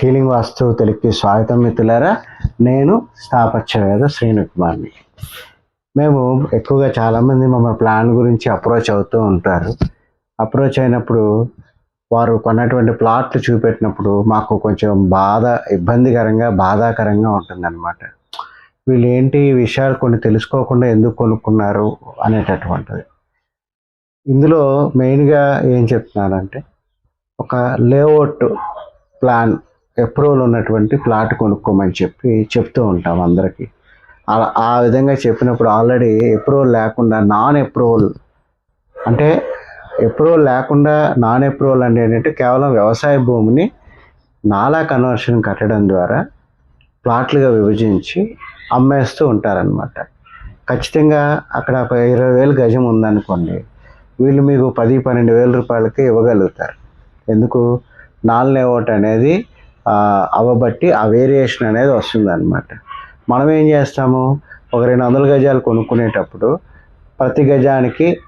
Healing వాస్తు తెలుగుకి స్వాగతం మిత్రులారా. నేను స్థాపత్యవేద శ్రీను కుమార్ని మేము ఎక్కువగా చాలామంది మమ్మల్ని ప్లాన్ గురించి అప్రోచ్ అవుతూ ఉంటారు. అప్రోచ్ అయినప్పుడు వారు కొన్నటువంటి ప్లాట్లు చూపెట్టినప్పుడు మాకు కొంచెం బాధ ఇబ్బందికరంగా బాధాకరంగా ఉంటుందన్నమాట. వీళ్ళు ఏంటి ఈ విషయాలు కొన్ని తెలుసుకోకుండా ఎందుకు కొనుక్కున్నారు అనేటటువంటిది. ఇందులో మెయిన్గా ఏం చెప్తున్నానంటే ఒక లేఅవుట్ ప్లాన్ అప్రూవల్ ఉన్నటువంటి ప్లాట్ కొనుక్కోమని చెప్పి చెప్తూ ఉంటాం అందరికీ. అలా ఆ విధంగా చెప్పినప్పుడు ఆల్రెడీ అప్రూవల్ లేకుండా నాన్ అప్రూవల్ అంటే అప్రూవల్ లేకుండా నాన్ అప్రూవల్ అంటే ఏంటంటే కేవలం వ్యవసాయ భూమిని నాలా కన్వర్షన్ కట్టడం ద్వారా ప్లాట్లుగా విభజించి అమ్మేస్తూ ఉంటారనమాట ఖచ్చితంగా అక్కడ ఒక ఇరవై వేలు గజం ఉందనుకోండి వీళ్ళు మీకు పది పన్నెండు వేల రూపాయలకి ఇవ్వగలుగుతారు. ఎందుకు? నాలుగు లేఅవుట్ అనేది అవబట్టి ఆ వేరియేషన్ అనేది వస్తుంది అనమాట మనం ఏం చేస్తాము? ఒక రెండు వందల గజాలు కొనుక్కునేటప్పుడు ప్రతి గజానికి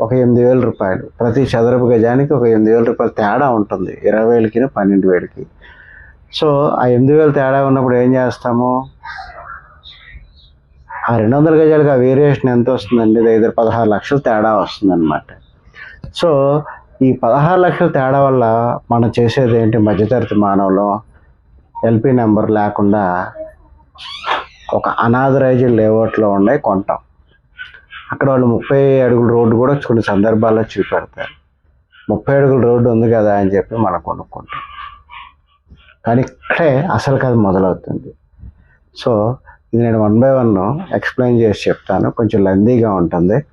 ఒక ఎనిమిది వేల రూపాయలు ప్రతి చదరపు గజానికి ఒక ఎనిమిది వేల రూపాయలు తేడా ఉంటుంది. ఇరవై వేలకి పన్నెండు వేలకి. సో ఆ ఎనిమిది వేలు తేడా ఉన్నప్పుడు ఏం చేస్తాము? ఆ రెండు వందల గజాలకు ఆ వేరియేషన్ ఎంత వస్తుందండి? దగ్గర పదహారు లక్షలు తేడా వస్తుందన్నమాట. సో ఈ పదహారు లక్షల తేడా వల్ల మనం చేసేది ఏంటి మధ్యతరగతి మానవులు ఎల్పి నెంబర్ లేకుండా ఒక అనాథరైజ్డ్ లేఅవుట్లో ఉండే కొంటాం. అక్కడ వాళ్ళు ముప్పై అడుగుల రోడ్డు కూడా కొన్ని సందర్భాల్లో చూపెడతారు. ముప్పై అడుగుల రోడ్డు ఉంది కదా అని చెప్పి మనం కొనుక్కుంటాం. కానీ ఇక్కడే అసలు కథ మొదలవుతుంది. సో ఇది నేను వన్ బై వన్ ఎక్స్ప్లెయిన్ చేసి చెప్తాను. కొంచెం లెందీగా ఉంటుంది.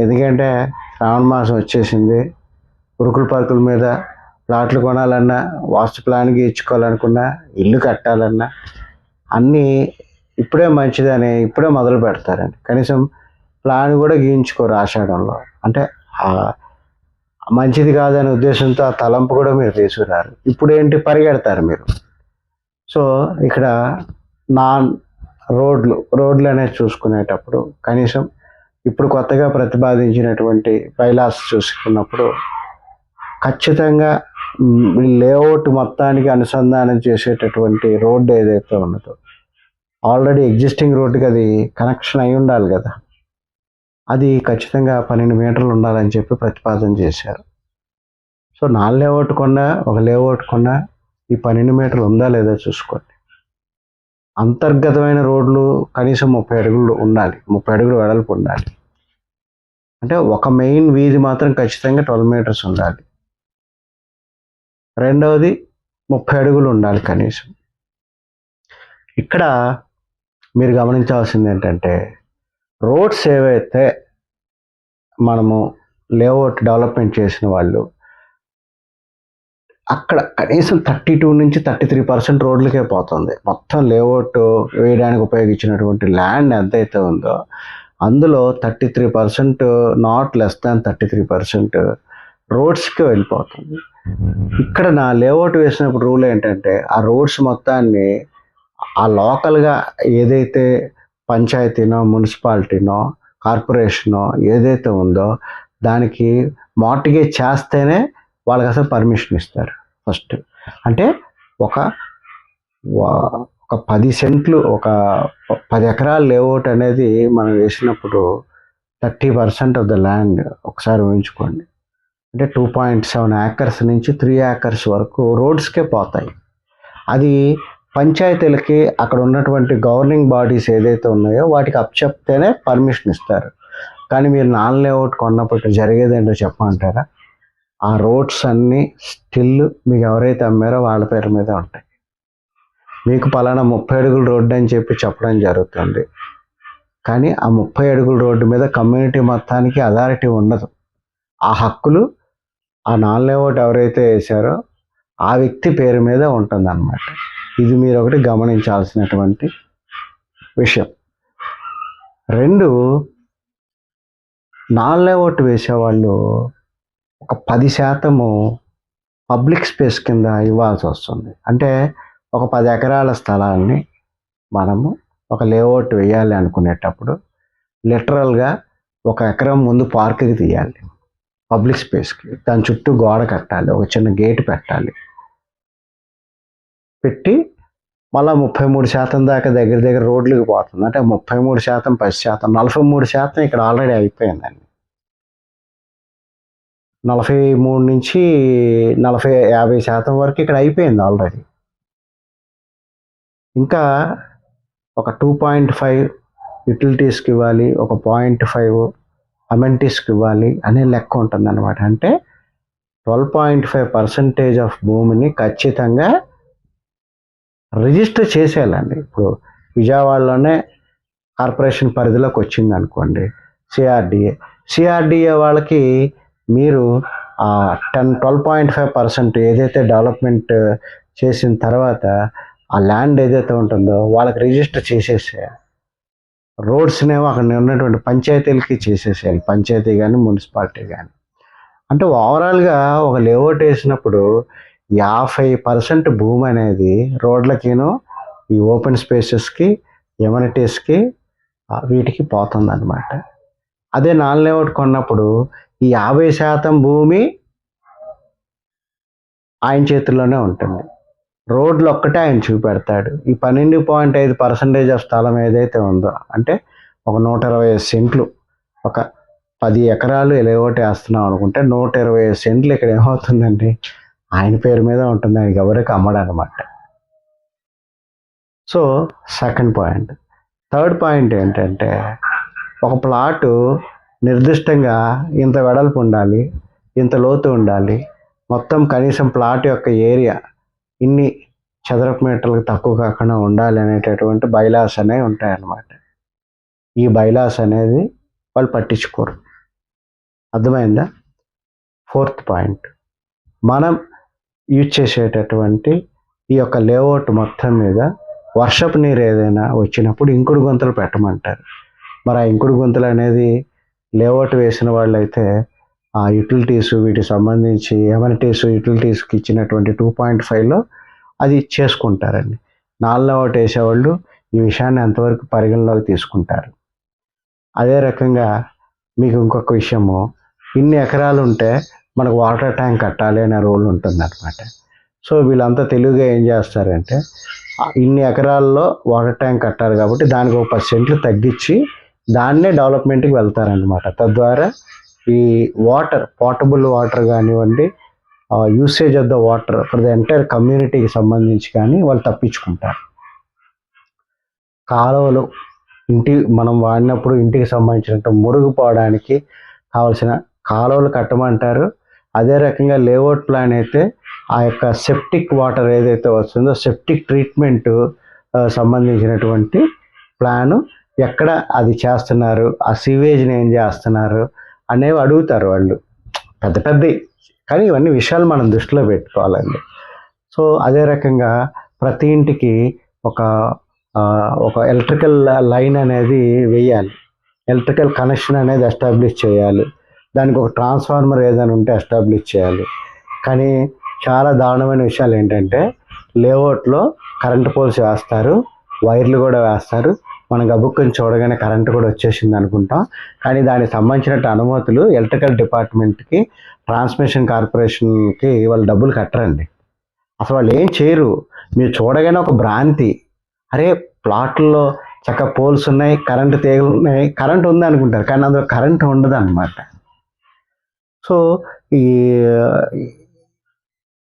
ఎందుకంటే శ్రావణ మాసం వచ్చేసింది. ఉరుకుల పరుకుల మీద ప్లాట్లు కొనాలన్నా వాస్తు ప్లాన్ గీయించుకోవాలనుకున్నా ఇల్లు కట్టాలన్నా అన్నీ ఇప్పుడే మంచిదని ఇప్పుడే మొదలు పెడతారండి. కనీసం ప్లాన్ కూడా గీయించుకోరు ఆషాఢంలో అంటే మంచిది కాదనే ఉద్దేశంతో ఆ తలంపు కూడా మీరు తీసుకురారు. ఇప్పుడు ఏంటి పరిగెడతారు మీరు? సో ఇక్కడ నాన్ రోడ్లు రోడ్లు అనేది చూసుకునేటప్పుడు కనీసం ఇప్పుడు కొత్తగా ప్రతిపాదించినటువంటి బైలాస్ చూసుకున్నప్పుడు ఖచ్చితంగా లేఅవుట్ మొత్తానికి అనుసంధానం చేసేటటువంటి రోడ్డు ఏదైతే ఉన్నదో ఆల్రెడీ ఎగ్జిస్టింగ్ రోడ్డుకి అది కనెక్షన్ అయి ఉండాలి కదా. అది ఖచ్చితంగా పన్నెండు మీటర్లు ఉండాలని చెప్పి ప్రతిపాదన చేశారు. సో నాలుగు లేఅవుట్ కొన్నా ఒక లేఅవుట్ కొన్నా ఈ పన్నెండు మీటర్లు ఉందా లేదా చూసుకోండి. అంతర్గతమైన రోడ్లు కనీసం ముప్పై అడుగులు ఉండాలి ముప్పై అడుగులు వెడల్పు ఉండాలి. అంటే ఒక మెయిన్ వీధి మాత్రం ఖచ్చితంగా ట్వెల్వ్ మీటర్స్ ఉండాలి. రెండవది ముప్పై అడుగులు ఉండాలి కనీసం. ఇక్కడ మీరు గమనించాల్సింది ఏంటంటే రోడ్స్ ఏవైతే మనము లేఅవుట్ డెవలప్మెంట్ చేసిన వాళ్ళు అక్కడ కనీసం థర్టీ టూ నుంచి థర్టీ త్రీ పర్సెంట్ రోడ్లకే పోతుంది. మొత్తం లేఅవుట్ వేయడానికి ఉపయోగించినటువంటి ల్యాండ్ ఎంతైతే ఉందో అందులో thirty three percent not less than thirty three percent రోడ్స్కి వెళ్ళిపోతుంది. ఇక్కడ నా లేఅవుట్ వేసినప్పుడు రూల్ ఏంటంటే ఆ రోడ్స్ మొత్తాన్ని ఆ లోకల్గా ఏదైతే పంచాయతీనో మున్సిపాలిటీనో కార్పొరేషనో ఏదైతే ఉందో దానికి మార్టిగేజ్ చేస్తేనే వాళ్ళకి అసలు పర్మిషన్ ఇస్తారు ఫస్ట్. అంటే ఒక ఒక పది సెంట్లు ఒక పది ఎకరాల లేఅవుట్ అనేది మనం వేసినప్పుడు thirty percent of the land ఒకసారి ఊహించుకోండి. అంటే టూ పాయింట్ సెవెన్ యాకర్స్ నుంచి త్రీ యాకర్స్ వరకు రోడ్స్కే పోతాయి. అది పంచాయతీలకి అక్కడ ఉన్నటువంటి గవర్నింగ్ బాడీస్ ఏదైతే ఉన్నాయో వాటికి అప్పచెప్తేనే పర్మిషన్ ఇస్తారు. కానీ మీరు నాన్ లేఅవుట్ కొన్నప్పుడు జరిగేది ఏంటో చెప్పమంటారా? ఆ రోడ్స్ అన్నీ స్టిల్ మీకు ఎవరైతే అమ్మారో వాళ్ళ పేరు మీద ఉంటాయి. మీకు పలానా ముప్పై అడుగుల రోడ్డు అని చెప్పి చెప్పడం జరుగుతుంది. కానీ ఆ ముప్పై అడుగుల రోడ్డు మీద కమ్యూనిటీ మొత్తానికి అథారిటీ ఉండదు. ఆ హక్కులు ఆ నాన్ లేఅవుట్ ఎవరైతే వేశారో ఆ వ్యక్తి పేరు మీద ఉంటుందన్నమాట. ఇది మీరు ఒకటి గమనించాల్సినటువంటి విషయం. రెండు నాన్ లేఅవుట్ వేసేవాళ్ళు ఒక పది శాతము పబ్లిక్ స్పేస్ కింద ఇవ్వాల్సి వస్తుంది. అంటే ఒక పది ఎకరాల స్థలాన్ని మనము ఒక లేఅవుట్ వేయాలి అనుకునేటప్పుడు లిటరల్గా ఒక ఎకరం ముందు పార్క్కి తీయాలి. పబ్లిక్ స్పేస్కి దాని చుట్టూ గోడ కట్టాలి ఒక చిన్న గేట్ పెట్టాలి. పెట్టి మళ్ళీ ముప్పై మూడు శాతం దాకా దగ్గర దగ్గర రోడ్లకు పోతుంది. అంటే ముప్పై మూడు శాతం పది శాతం నలభై మూడు శాతం ఇక్కడ ఆల్రెడీ అయిపోయిందండి. నలభై మూడు నుంచి నలభై యాభై శాతం వరకు ఇక్కడ అయిపోయింది ఆల్రెడీ. ఇంకా ఒక టూ పాయింట్ ఫైవ్ యూటిలిటీస్కి ఇవ్వాలి ఒక పాయింట్ ఫైవ్ అమెంటీస్కి ఇవ్వాలి అనే లెక్క ఉంటుంది అనమాట అంటే twelve point five percentage of భూమిని ఖచ్చితంగా రిజిస్టర్ చేసేయాలండి. ఇప్పుడు విజయవాడలోనే కార్పొరేషన్ పరిధిలోకి వచ్చింది అనుకోండి సిఆర్డిఏ సిఆర్డిఏ వాళ్ళకి మీరు ఆ ten twelve point five percent ఏదైతే డెవలప్మెంట్ చేసిన తర్వాత ఆ ల్యాండ్ ఏదైతే ఉంటుందో వాళ్ళకి రిజిస్టర్ చేసేసేయాలి. రోడ్స్నేమో అక్కడ ఉన్నటువంటి పంచాయతీలకి చేసేసేయాలి. పంచాయతీ కానీ మున్సిపాలిటీ కానీ అంటే ఓవరాల్గా ఒక లేఅవుట్ వేసినప్పుడు యాభై పర్సెంట్ భూమి అనేది రోడ్లకిను ఈ ఓపెన్ స్పేసెస్కి ఎమ్యూనిటీస్కి వీటికి పోతుందన్నమాట. అదే నాన్ లేఅవుట్ కొన్నప్పుడు ఈ యాభై శాతం భూమి ఆయన చేతుల్లోనే ఉంటుంది. రోడ్లు ఒక్కటే ఆయన చూపెడతాడు. ఈ పన్నెండు పాయింట్ ఐదు పర్సెంటేజ్ ఆఫ్ స్థలం ఏదైతే ఉందో అంటే ఒక నూట ఇరవై ఐదు సెంట్లు ఒక పది ఎకరాలు ఎలాగోటి వేస్తున్నాం అనుకుంటే నూట ఇరవై ఐదు సెంట్లు ఇక్కడ ఏమవుతుందండి? ఆయన పేరు మీద ఉంటుంది. ఆయనకి ఎవరికి అమ్మడనమాట. So second point third point ఏంటంటే ఒక ప్లాటు నిర్దిష్టంగా ఇంత వెడల్పు ఉండాలి ఇంత లోతు ఉండాలి మొత్తం కనీసం ప్లాట్ యొక్క ఏరియా ఇన్ని చదరపు మీటర్లకు తక్కువ కాకుండా ఉండాలి అనేటటువంటి బైలాస్ అనేవి ఉంటాయన్నమాట. ఈ బైలాస్ అనేది వాళ్ళు పట్టించుకోరు. అర్థమైందా? Fourth point. మనం యూజ్ చేసేటటువంటి ఈ యొక్క లేఅవుట్ మొత్తం మీద వర్షపు నీరు ఏదైనా వచ్చినప్పుడు ఇంకుడు గుంతలు పెట్టమంటారు. మరి ఆ ఇంకుడు గుంతలు అనేది లేఅవుట్ వేసిన వాళ్ళైతే ఆ యూటిలిటీస్ వీటికి సంబంధించి ఎమనిటీస్ యూటిలిటీస్కి ఇచ్చినటువంటి టూ పాయింట్ ఫైవ్లో అది చేసుకుంటారండి. నాలుగు లేఅవుట్ వేసేవాళ్ళు ఈ విషయాన్ని ఎంతవరకు పరిగణలోకి తీసుకుంటారు. అదే రకంగా మీకు ఇంకొక విషయము ఇన్ని ఎకరాలు ఉంటే మనకు వాటర్ ట్యాంక్ కట్టాలి అనే రూల్ ఉంటుందన్నమాట. సో వీళ్ళంతా తెలుగుగా ఏం చేస్తారంటే ఇన్ని ఎకరాల్లో వాటర్ ట్యాంక్ కట్టాలి కాబట్టి దానికి ఒక పది సెంట్లు తగ్గించి దాన్నే డెవలప్మెంట్కి వెళ్తారనమాట తద్వారా ఈ వాటర్ పోర్టబుల్ వాటర్ కానివ్వండి usage of the water for the entire కమ్యూనిటీకి సంబంధించి కానీ వాళ్ళు తప్పించుకుంటారు. కాలువలు ఇంటి మనం వాడినప్పుడు ఇంటికి సంబంధించినట్టు మురుగుపోవడానికి కావలసిన కాలువలు కట్టమంటారు. అదే రకంగా లేఅవుట్ ప్లాన్ అయితే ఆ యొక్క సెప్టిక్ వాటర్ ఏదైతే వస్తుందో సెప్టిక్ ట్రీట్మెంట్ సంబంధించినటువంటి ప్లాను ఎక్కడ అది చేస్తున్నారు ఆ సీవేజ్ని ఏం చేస్తున్నారు అనేవి అడుగుతారు వాళ్ళు. పెద్ద పెద్ద కానీ ఇవన్నీ విషయాలు మనం దృష్టిలో పెట్టుకోవాలండి. సో అదే రకంగా ప్రతి ఇంటికి ఒక ఒక ఎలక్ట్రికల్ లైన్ అనేది వేయాలి. ఎలక్ట్రికల్ కనెక్షన్ అనేది ఎస్టాబ్లిష్ చేయాలి. దానికి ఒక ట్రాన్స్ఫార్మర్ ఏదైనా ఉంటే ఎస్టాబ్లిష్ చేయాలి. కానీ చాలా దారుణమైన విషయాలు ఏంటంటే లేఅవుట్లో కరెంట్ పోల్స్ వేస్తారు వైర్లు కూడా వేస్తారు. మనం గబుక్కుని చూడగానే కరెంట్ కూడా వచ్చేసింది అనుకుంటాం. కానీ దానికి సంబంధించిన అనుమతులు ఎలక్ట్రికల్ డిపార్ట్మెంట్కి ట్రాన్స్మిషన్ కార్పొరేషన్కి వాళ్ళు డబ్బులు కట్టరండి. అసలు వాళ్ళు ఏం చేయరు. మీరు చూడగానే ఒక భ్రాంతి. అరే ప్లాట్లో చక్క పోల్స్ ఉన్నాయి కరెంటు తీగలు ఉన్నాయి కరెంట్ ఉంది అనుకుంటారు. కానీ అందులో కరెంట్ ఉండదు అనమాట సో ఈ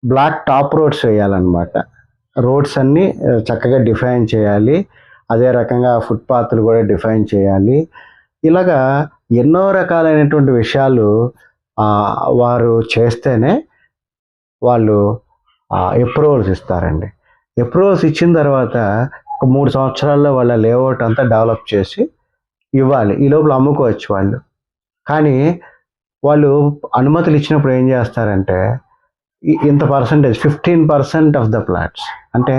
బ్లాక్ టాప్ రోడ్స్ వేయాలన్నమాట. రోడ్స్ అన్నీ చక్కగా డిఫైన్ చేయాలి. అదే రకంగా ఫుట్పాత్లు కూడా డిఫైన్ చేయాలి. ఇలాగా ఎన్నో రకాలైనటువంటి విషయాలు వారు చేస్తేనే వాళ్ళు అప్రూవల్స్ ఇస్తారండి. అప్రూవల్స్ ఇచ్చిన తర్వాత ఒక మూడు సంవత్సరాల్లో వాళ్ళ లేఅవుట్ అంతా డెవలప్ చేసి ఇవ్వాలి. ఈ లోపల అమ్ముకోవచ్చు వాళ్ళు. కానీ వాళ్ళు అనుమతులు ఇచ్చినప్పుడు ఏం చేస్తారంటే ఇంత percentage fifteen percent of the plots అంటే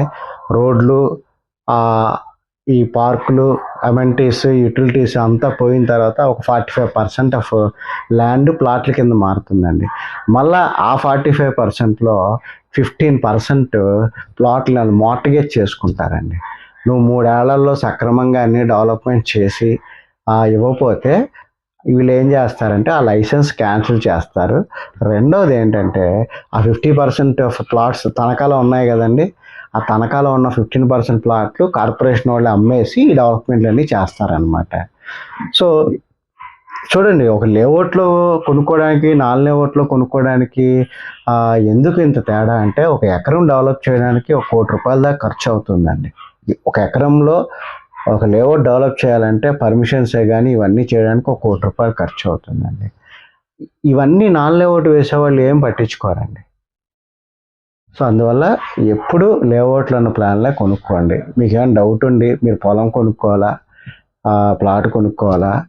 రోడ్లు ఈ పార్కులు అమెంటీస్ యూటిలిటీస్ అంతా పోయిన తర్వాత ఒక forty five percent of land ప్లాట్ల కింద మారుతుందండి. మళ్ళా ఆ ఫార్టీ ఫైవ్ పర్సెంట్లో ఫిఫ్టీన్ పర్సెంట్ ప్లాట్లను మార్టిగేజ్ చేసుకుంటారండి. నువ్వు మూడేళ్ళలో సక్రమంగా అన్ని డెవలప్మెంట్ చేసి ఇవ్వకపోతే వీళ్ళు ఏం చేస్తారంటే ఆ లైసెన్స్ క్యాన్సిల్ చేస్తారు. రెండోది ఏంటంటే ఆ ఫిఫ్టీ పర్సెంట్ ఆఫ్ ప్లాట్స్ తనఖాలో ఉన్నాయి కదండి. ఆ తనఖాలో ఉన్న ఫిఫ్టీన్ పర్సెంట్ ప్లాట్లు కార్పొరేషన్ వాళ్ళు అమ్మేసి ఈ డెవలప్మెంట్లన్నీ చేస్తారనమాట సో చూడండి ఒక లేఅవుట్లో కొనుక్కోవడానికి నాలుగు లేఅవుట్లో కొనుక్కోవడానికి ఎందుకు ఇంత తేడా అంటే ఒక ఎకరం డెవలప్ చేయడానికి ఒక కోటి రూపాయల దాకా ఖర్చు అవుతుందండి. ఒక ఎకరంలో ఒక లేఅవుట్ డెవలప్ చేయాలంటే పర్మిషన్సే కానీ ఇవన్నీ చేయడానికి ఒక కోటి రూపాయలు ఖర్చు అవుతుందండి. ఇవన్నీ నాన్ లేఅవుట్ వేసేవాళ్ళు ఏం పట్టించుకోరండి? సో అందువల్ల ఎప్పుడు లేఅవుట్లు అన్న ప్లాన్లే కొనుక్కోండి. మీకు ఏమైనా డౌట్ ఉండి మీరు పొలం కొనుక్కోవాలా? ప్లాట్ కొనుక్కోవాలా?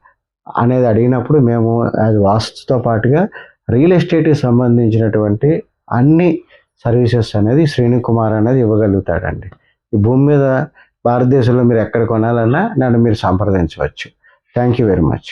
అనేది అడిగినప్పుడు మేము అది వాస్తుతో పాటుగా రియల్ ఎస్టేట్కి సంబంధించినటువంటి అన్ని సర్వీసెస్ అనేది శ్రేణి కుమార్ అనేది ఇవ్వగలుగుతాడండి. ఈ భూమి మీద భారతదేశంలో మీరు ఎక్కడ కొనాలన్నా నన్ను మీరు సంప్రదించవచ్చు. Thank you very much